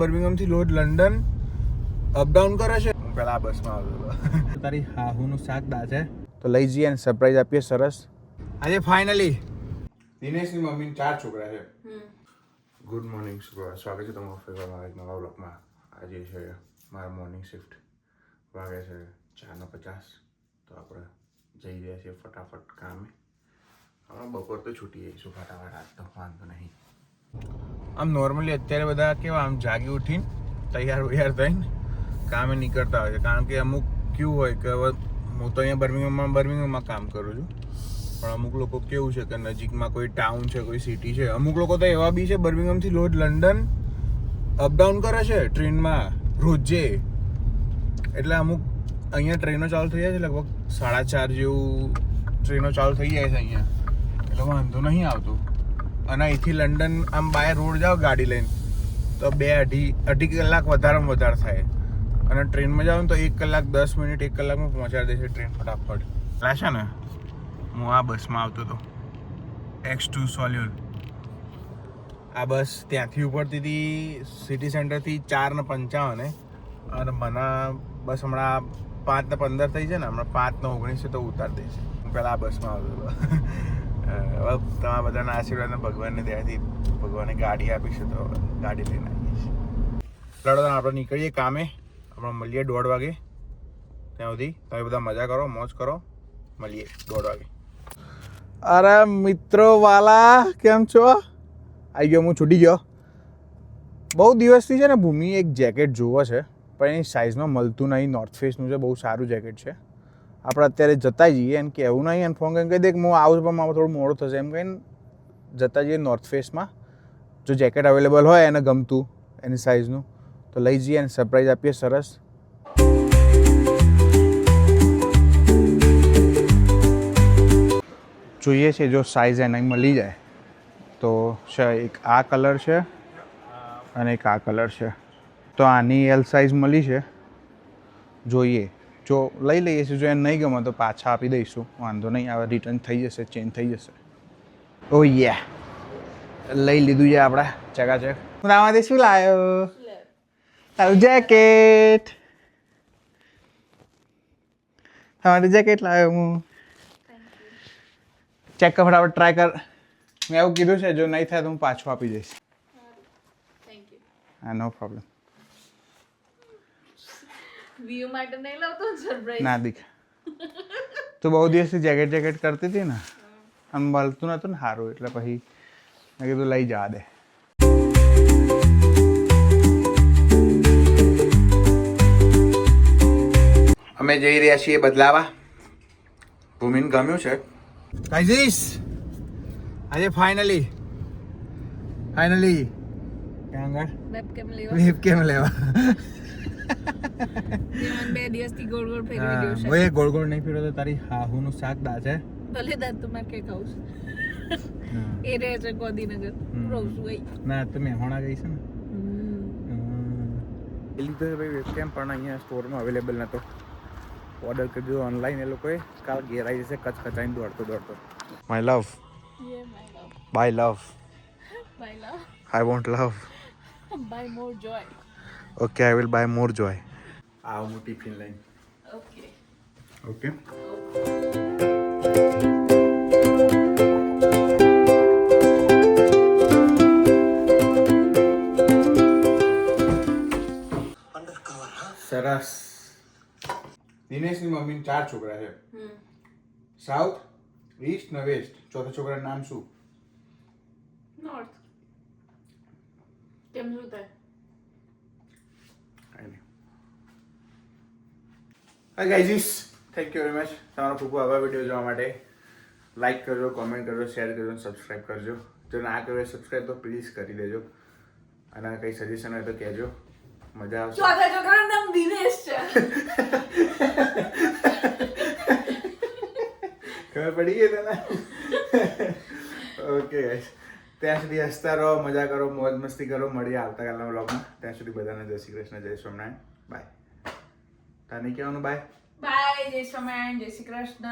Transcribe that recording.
બર્મિંગહામથી load London up down કરે છે. હું પેલા આ બસમાં આવ્યો હતો. તારી હાહુનું શાક છે. તો લઈ જઈએ અને સરપ્રાઈઝ આપીએ સરસ. આજે ફાઇનલી દિનેશની મમ્મીને ચાર છોકરા છે. ગુડ મોર્નિંગ સ્વાગત છે તમારું મારા એક નવા બ્લોકમાં આજે છે મારા મોર્નિંગ શિફ્ટ વાગે છે ચારનો પચાસ. તો આપણે જઈ રહ્યા છીએ ફટાફટ કામે. હમણાં બપોર તો છૂટી જઈશું ફટાફટ આજ તો વાંધો નહીં. આમ નોર્મલી અત્યારે બધા કેવા, આમ જાગી ઉઠીને તૈયાર વૈયાર થઈને કામે નીકળતા હોય છે. કારણ કે અમુક કેવું હોય કે હું તો અહીંયા બર્મિંગમાં બર્મિંગમાં કામ કરું છું. પણ અમુક લોકો કેવું છે કે નજીકમાં કોઈ ટાઉન છે, કોઈ સિટી છે. અમુક લોકો તો એવા બી છે બર્મિંગમથી લોડ લંડન અપડાઉન કરે છે, ટ્રેનમાં, રોજે. એટલે અમુક અહીંયા ટ્રેનો ચાલુ થઈ જાય છે, લગભગ સાડા ચાર જેવું ટ્રેનો ચાલુ થઈ જાય છે અહીંયા. એટલે વાંધો નહીં આવતો. અને અહીંથી લંડન આમ બાય રોડ જાઓ ગાડી લઈને, તો બે અઢી અઢી કલાક વધારેમાં વધારે થાય. અને ટ્રેનમાં જાઓ ને તો એક કલાક દસ મિનિટ, એક કલાકમાં પહોંચાડી દે ટ્રેન ફટાફટ. એટલે છે ને, હું આ બસમાં આવતો હતો. એક્સ ટુ સોલ્યુલ. આ બસ ત્યાંથી ઉપડતી હતી સિટી સેન્ટરથી ચાર ને પંચાવને, અને મને બસ હમણાં પાંચ ને પંદર થઈ છે ને, હમણાં પાંચ ને ઓગણીસે તો ઉતાર દે છે હું પહેલાં આ બસમાં આવતો હતો. હવે તમારા બધાના આશીર્વાદ ભગવાનને ત્યાંથી ભગવાને ગાડી આપીશું તો ગાડી લઈને આવીએ છીએ લડો આપણે નીકળીએ કામે. આપણે મળીએ દોઢ વાગે. ત્યાં સુધી તમે બધા મજા કરો, મોજ કરો. મળીએ દોઢ વાગે. અરે મિત્રો વાલા, કેમ છો? આવી ગયો, હું છૂટી ગયો. બહુ દિવસથી છે ને ભૂમિ એક જેકેટ જોવો છે, પણ એની સાઇઝમાં મળતું નહીં. નોર્થ ફેસનું છે, બહુ સારું જેકેટ છે. આપણે અત્યારે જતા જઈએ એમ કે એવું નહીં, અને ફોન કરીને કહી દે કે હું આવું પણ મારું થોડું મોડું થશે. એમ કહીને જતા જઈએ નોર્થ ફેસમાં જો જેકેટ અવેલેબલ હોય, એને ગમતું, એની સાઇઝનું તો લઈ જઈએ અને સરપ્રાઈઝ આપીએ, સરસ. જોઈએ છે, જો સાઇઝ એને મળી જાય, તો એક આ કલર છે અને એક આ કલર છે. તો આની એલ સાઇઝ મળી છે. જોઈએ. જો લઈ લઈએ છીએ જો એને નહીં ગમે તો પાછા આપી દઈશું. વાંધો નહીં આવે રિટર્ન થઈ જશે ચેન્જ થઈ જશે. ઓ યે લઈ લીધું છે આપણે ચકાચક. હું આમાંથી શું લાવ્યો તારું જેકેટ તમારી જેકેટ લાવ્યો હું? ચેક કર ફટાફટ ટ્રાય કર. મેં એવું કીધું છે જો નહીં થાય તો હું પાછું આપી દઈશ. થેન્ક યુ હા નો પ્રોબ્લેમ વ્યૂ માટે નહીં લાવતો સરપ્રાઈઝ ના દીખ. તો બહુ દિવસથી જેકેટ જેકેટ કરતી હતી ને? આમ મળતું નતું ને સારું એટલે પછી મેં કીધું લઈ જવા દે. અમે જઈ રહ્યા છીએ બદલાવા. ભૂમિન ગમ્યું છે. કાઈઝીસ આજે ફાઇનલી ફાઇનલી કેમ લેવા. બે દિવસથી ગોળ ગોળ ફેરવી દઉં છે. ઓય ગોળ ગોળ નહીં ફેરવો તો તારી હાહુનું શાક દાજે ભલે દાદ તો મારે કે છે. એ રહે છે ગોદીનગર છું ગઈ ના તો મેહોણા ગઈ છે ને? લીધો ભાઈ વેબકેમ પણ અહીંયા સ્ટોરમાં અવેલેબલ નહોતો ઓર્ડર કરી દીધો ઓનલાઈન એ લોકોએ. કાલ ઘેર આવી જશે કચ કચાઈને દોડતો દોડતો my my love buy love buy love I want love buy more joy okay I will buy more joy આવ હું ટિફિન લઈને ઓકે ઓકે સરસ. દિનેશની મમ્મીને ચાર છોકરા છે. સાઉથ ઈસ્ટ ને વેસ્ટ. ચોથા છોકરાનું નામ શું? નોર્થ. કેમ શું થાય કાંઈ નહીં હા ગાઈઝીસ થેન્ક યુ વેરી મચ તમારો ખૂબ ખૂબ આભાર વીડિયો જોવા માટે. લાઈક કરજો કોમેન્ટ કરજો શેર કરજો સબસ્ક્રાઈબ કરજો. જો ના કર્યો સબસ્ક્રાઈબ તો પ્લીઝ કરી દેજો. અને કંઈ સજેશન હોય તો કહેજો. મજા આવશે. ચોથા છોકરાનું નામ દિનેશ છે. ખબર પડી ગઈ તને? ઓકે ત્યાં સુધી હસતા રહો મજા કરો મોજ મસ્તી કરો. મળીએ આવતાકાલના બ્લોગમાં ત્યાં સુધી બધાને જય શ્રી કૃષ્ણ જય સ્વામિનારાયણ. બાય તને કહેવાનું? બાય બાય જય સ્વામિનારાયણ જય શ્રી કૃષ્ણ.